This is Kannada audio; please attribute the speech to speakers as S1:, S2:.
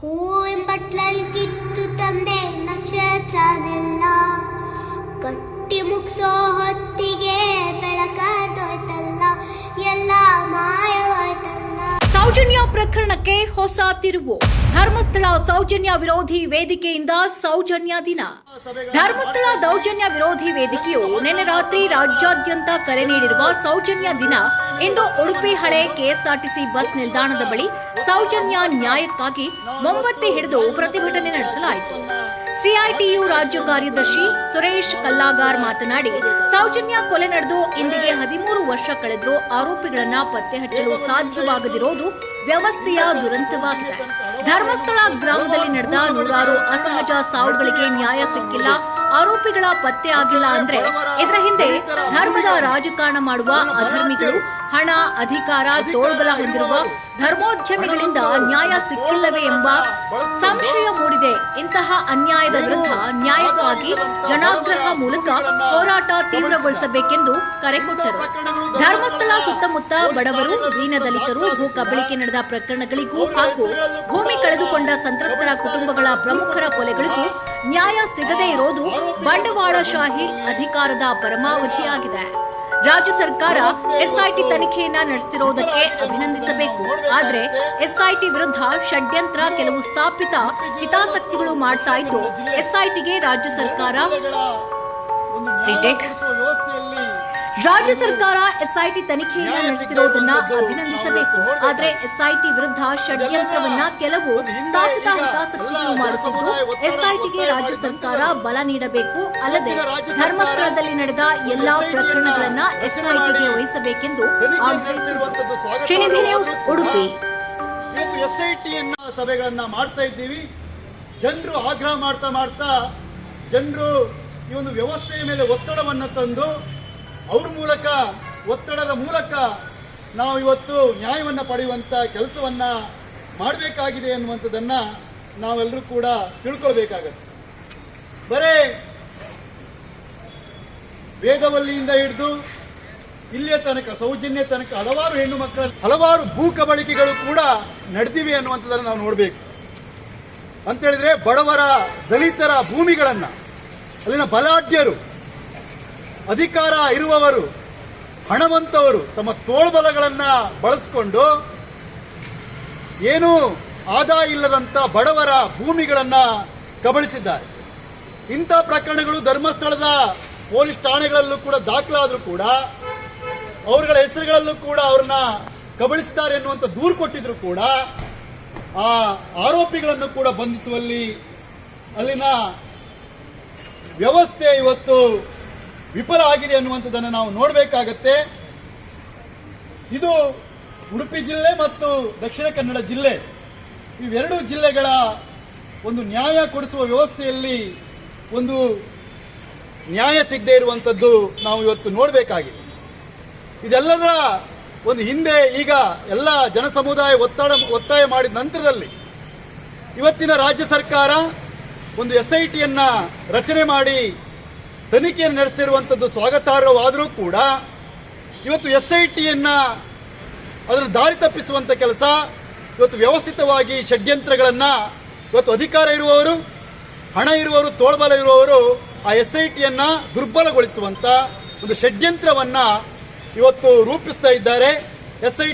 S1: ಹೂವಿನ ಬಟ್ಲಲ್ಲಿ ಕಿತ್ತು ತಂದೆ ನಕ್ಷತ್ರನೆಲ್ಲ ಕಟ್ಟಿ ಮುಗ್ಸೋ ಹೊತ್ತಿಗೆ ಬೆಳಕಾದೋಯ್ತಲ್ಲ ಎಲ್ಲ ಮಾಯವಾಯ್ತಲ್ಲ.
S2: ಸೌಜನ್ಯ ಪ್ರಕರಣಕ್ಕೆ ಹೊಸ ತಿರುವು. ಧರ್ಮಸ್ಥಳ ಸೌಜನ್ಯ ವಿರೋಧಿ ವೇದಿಕೆಯಿಂದ ಸೌಜನ್ಯ ದಿನ. ಧರ್ಮಸ್ಥಳ ದೌರ್ಜನ್ಯ ವಿರೋಧಿ ವೇದಿಕೆಯು ನಿನ್ನೆ ರಾತ್ರಿ ರಾಜ್ಯಾದ್ಯಂತ ಕರೆ ನೀಡಿರುವ ಸೌಜನ್ಯ ದಿನ. ಇಂದು ಉಡುಪಿ ಹಳೆ ಕೆಎಸ್ಆರ್ಟಿಸಿ ಬಸ್ ನಿಲ್ದಾಣದ ಬಳಿ ಸೌಜನ್ಯ ನ್ಯಾಯಕ್ಕಾಗಿ ಮೊಂಬತ್ತಿ ಹಿಡಿದು ಪ್ರತಿಭಟನೆ ನಡೆಸಲಾಯಿತು. ಸಿಐಟಿಯು ರಾಜ್ಯ ಕಾರ್ಯದರ್ಶಿ ಸುರೇಶ್ ಕಲ್ಲಾಗಾರ್ ಮಾತನಾಡಿ, ಸೌಜನ್ಯ ಕೊಲೆ ನಡೆದು ಇಂದಿಗೆ ಹದಿಮೂರು ವರ್ಷ ಕಳೆದರೂ ಆರೋಪಿಗಳನ್ನ ಪತ್ತೆ ಹಚ್ಚಲು ಸಾಧ್ಯವಾಗದಿರೋದು ವ್ಯವಸ್ಥೆಯ ದುರಂತವಾಗಿದೆ. ಧರ್ಮಸ್ಥಳ ಗ್ರಾಮದಲ್ಲಿ ನಡೆದ ನೂರಾರು ಅಸಹಜ ಸಾವುಗಳಿಗೆ ನ್ಯಾಯ ಸಿಕ್ಕಿಲ್ಲ, ಆರೋಪಿಗಳ ಪತ್ತೆ ಆಗಿಲ್ಲ ಅಂದ್ರೆ ಇದರ ಹಿಂದೆ ಧರ್ಮದ ರಾಜಕಾರಣ ಮಾಡುವ ಅಧರ್ಮಿಗಳು, ಹಣ, ಅಧಿಕಾರ, ತೋಳ್ಬಲ ಹೊಂದಿರುವ ಧರ್ಮೋದ್ಯಮಿಗಳಿಂದ ನ್ಯಾಯ ಸಿಕ್ಕಿಲ್ಲವೇ ಎಂಬ ಸಂಶಯ ಮೂಡಿದೆ. ಇಂತಹ ಅನ್ಯಾಯದ ವಿರುದ್ಧ ನ್ಯಾಯಕ್ಕಾಗಿ ಜನಾಗ್ರಹ ಮೂಲಕ ಹೋರಾಟ ತೀವ್ರಗೊಳಿಸಬೇಕೆಂದು ಕರೆ ಕೊಟ್ಟರು. ಧರ್ಮಸ್ಥಳ ಸುತ್ತಮುತ್ತ ಬಡವರು ದೀನದಲಿತರು ಭೂ ಕಬಳಿಕೆ ನಡೆದ ಪ್ರಕರಣಗಳಿಗೂ ಹಾಗೂ ಭೂಮಿ ಕಳೆದುಕೊಂಡ ಸಂತ್ರಸ್ತರ ಕುಟುಂಬಗಳ ಪ್ರಮುಖರ ಕೊಲೆಗಳಿಗೂ ನ್ಯಾಯ ಸಿಗದೇ ಇರೋದು ಬಂಡವಾಳಶಾಹಿ ಅಧಿಕಾರದ ಪರಮಾವಧಿಯಾಗಿದೆ. ರಾಜ್ಯ ಸರ್ಕಾರ ಎಸ್ಐಟಿ ತನಿಖೆಯನ್ನ ನಡೆಸುತ್ತಿರುವುದಕ್ಕೆ ಅಭಿನಂದಿಸಬೇಕು ಆದರೆ ಎಸ್ಐಟಿ ವಿರುದ್ಧ ಷಡ್ಯಂತ್ರ ಕೆಲವು ಸ್ಥಾಪಿತ ಹಿತಾಸಕ್ತಿಗಳು ಮಾಡ್ತಾ ಇದ್ದು ಎಸ್ಐಟಿಗೆ ರಾಜ್ಯ ಸರ್ಕಾರ. ರಾಜ್ಯ ಸರ್ಕಾರ ಎಸ್ಐಟಿ ತನಿಖೆಯನ್ನು ನಡೆಸುತ್ತಿರುವುದನ್ನ ಅಭಿನಂದಿಸಬೇಕು. ಆದರೆ ಎಸ್ಐಟಿ ವಿರುದ್ಧ ಷಡ್ಯಂತ್ರವನ್ನ ಕೆಲವು ಸ್ಥಾಪಿತ ಹಿತಾಸಕ್ತಿಗಳು ಮಾಡುತ್ತಿದ್ದು ಎಸ್ಐಟಿಗೆ ರಾಜ್ಯ ಸರ್ಕಾರ ಬಲ ನೀಡಬೇಕು. ಅಲ್ಲದೆ ಧರ್ಮಸ್ಥಳದಲ್ಲಿ ನಡೆದ ಎಲ್ಲಾ ಪ್ರಕರಣಗಳನ್ನ ಎಸ್ಐಟಿಗೆ ವಹಿಸಬೇಕೆಂದು ನ್ಯೂಸ್ ಉಡುಪಿ.
S3: ಸಭೆಗಳನ್ನ ಮಾಡ್ತಾ ಇದ್ದೀವಿ. ಜನರು ಆಗ್ರಹ ಮಾಡ್ತಾ ಮಾಡ್ತಾ ಜನರು ಈ ಒಂದು ವ್ಯವಸ್ಥೆಯ ಮೇಲೆ ಒತ್ತಡವನ್ನು ತಂದು ಅವ್ರ ಮೂಲಕ, ಒತ್ತಡದ ಮೂಲಕ ನಾವು ಇವತ್ತು ನ್ಯಾಯವನ್ನು ಪಡೆಯುವಂತ ಕೆಲಸವನ್ನ ಮಾಡಬೇಕಾಗಿದೆ ಅನ್ನುವಂಥದ್ದನ್ನ ನಾವೆಲ್ಲರೂ ಕೂಡ ತಿಳ್ಕೊಳ್ಬೇಕಾಗತ್ತೆ. ಬರೇ, ವೇದವಲ್ಲಿಯಿಂದ ಹಿಡಿದು ಇಲ್ಲಿಯ ತನಕ, ಸೌಜನ್ಯ ತನಕ ಹಲವಾರು ಹೆಣ್ಣು ಮಕ್ಕಳ, ಹಲವಾರು ಭೂ ಕಬಳಿಕೆಗಳು ಕೂಡ ನಡೆದಿವೆ ಅನ್ನುವಂಥದ್ದನ್ನು ನಾವು ನೋಡಬೇಕು. ಅಂತ ಹೇಳಿದ್ರೆ ಬಡವರ ದಲಿತರ ಭೂಮಿಗಳನ್ನ, ಅಲ್ಲಿನ ಬಲಾಢ್ಯರು ಅಧಿಕಾರ ಇರುವವರು, ಹಣವಂತವರು ತಮ್ಮ ತೋಳ್ಬಲಗಳನ್ನ ಬಳಸಿಕೊಂಡು ಏನೂ ಆದಾಯ ಇಲ್ಲದಂತ ಬಡವರ ಭೂಮಿಗಳನ್ನ ಕಬಳಿಸಿದ್ದಾರೆ. ಇಂಥ ಪ್ರಕರಣಗಳು ಧರ್ಮಸ್ಥಳದ ಪೊಲೀಸ್ ಠಾಣೆಗಳಲ್ಲೂ ಕೂಡ ದಾಖಲಾದರೂ ಕೂಡ, ಅವರುಗಳ ಹೆಸರುಗಳಲ್ಲೂ ಕೂಡ ಅವ್ರನ್ನ ಕಬಳಿಸಿದ್ದಾರೆ ಎನ್ನುವಂತ ದೂರು ಕೊಟ್ಟಿದ್ರು ಕೂಡ, ಆ ಆರೋಪಿಗಳನ್ನು ಕೂಡ ಬಂಧಿಸುವಲ್ಲಿ ಅಲ್ಲಿನ ವ್ಯವಸ್ಥೆ ಇವತ್ತು ವಿಫಲ ಆಗಿದೆ ಅನ್ನುವಂಥದ್ದನ್ನು ನಾವು ನೋಡಬೇಕಾಗತ್ತೆ. ಇದು ಉಡುಪಿ ಜಿಲ್ಲೆ ಮತ್ತು ದಕ್ಷಿಣ ಕನ್ನಡ ಜಿಲ್ಲೆ. ಇವೆರಡೂ ಜಿಲ್ಲೆಗಳ ಒಂದು ನ್ಯಾಯ ಕೊಡಿಸುವ ವ್ಯವಸ್ಥೆಯಲ್ಲಿ ಒಂದು ನ್ಯಾಯ ಸಿಗದೆ ಇರುವಂಥದ್ದು ನಾವು ಇವತ್ತು ನೋಡಬೇಕಾಗಿದೆ. ಇದೆಲ್ಲದರ ಒಂದು ಹಿಂದೆ ಈಗ ಎಲ್ಲ ಜನಸಮುದಾಯ ಒತ್ತಡ, ಒತ್ತಾಯ ಮಾಡಿದ ನಂತರದಲ್ಲಿ ಇವತ್ತಿನ ರಾಜ್ಯ ಸರ್ಕಾರ ಒಂದು ಎಸ್ ಐ ರಚನೆ ಮಾಡಿ ತನಿಖೆಯನ್ನು ನಡೆಸ್ತಿರುವಂಥದ್ದು ಸ್ವಾಗತಾರ್ಹವಾದರೂ ಕೂಡ ಇವತ್ತು ಎಸ್ ಐ ಟಿಯನ್ನು ಅದನ್ನು ದಾರಿ ತಪ್ಪಿಸುವಂಥ ಕೆಲಸ, ಇವತ್ತು ವ್ಯವಸ್ಥಿತವಾಗಿ ಷಡ್ಯಂತ್ರಗಳನ್ನು ಇವತ್ತು ಅಧಿಕಾರ ಇರುವವರು, ಹಣ ಇರುವವರು, ತೋಳ್ಬಲ ಇರುವವರು ಆ ಎಸ್ ಐ ಟಿಯನ್ನು ದುರ್ಬಲಗೊಳಿಸುವಂಥ ಒಂದು ಷಡ್ಯಂತ್ರವನ್ನು ಇವತ್ತು ರೂಪಿಸ್ತಾ ಇದ್ದಾರೆ. S I